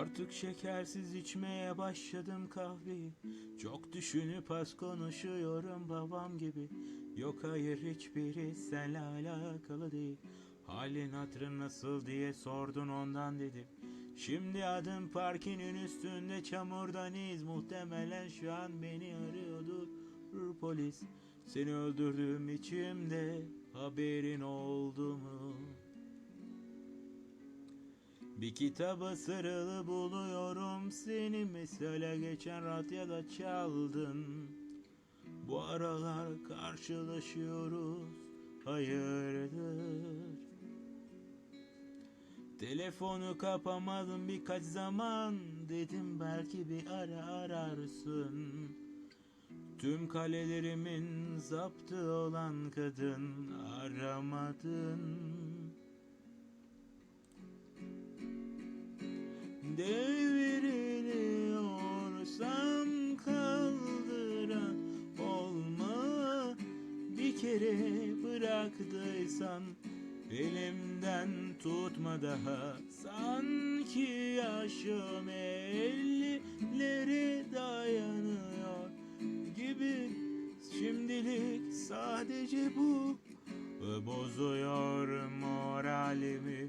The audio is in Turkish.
Artık şekersiz içmeye başladım kahveyi. Çok düşünüp az konuşuyorum babam gibi. Yok hayır hiçbiri senle alakalı değil. Halin hatırın nasıl diye sordun ondan dedim. Şimdi adım parkinin üstünde çamurdan iz. Muhtemelen şu an beni arıyordur polis. Seni öldürdüğüm içimde haberin oldu mu? Bir kitaba sarılı buluyorum. Seni Mesela geçen radyoda çaldın. Bu aralar karşılaşıyoruz. Hayırdır? Telefonu kapamadım birkaç zaman. Dedim belki bir ara ararsın. Tüm kalelerimin zaptı olan kadın. Aramadın devriliyorsam kaldıran olma. Bir kere bıraktıysan Elimden tutma daha. Sanki yaşım ellilere dayanıyor gibi. Şimdilik sadece bu. Bozuyor moralimi.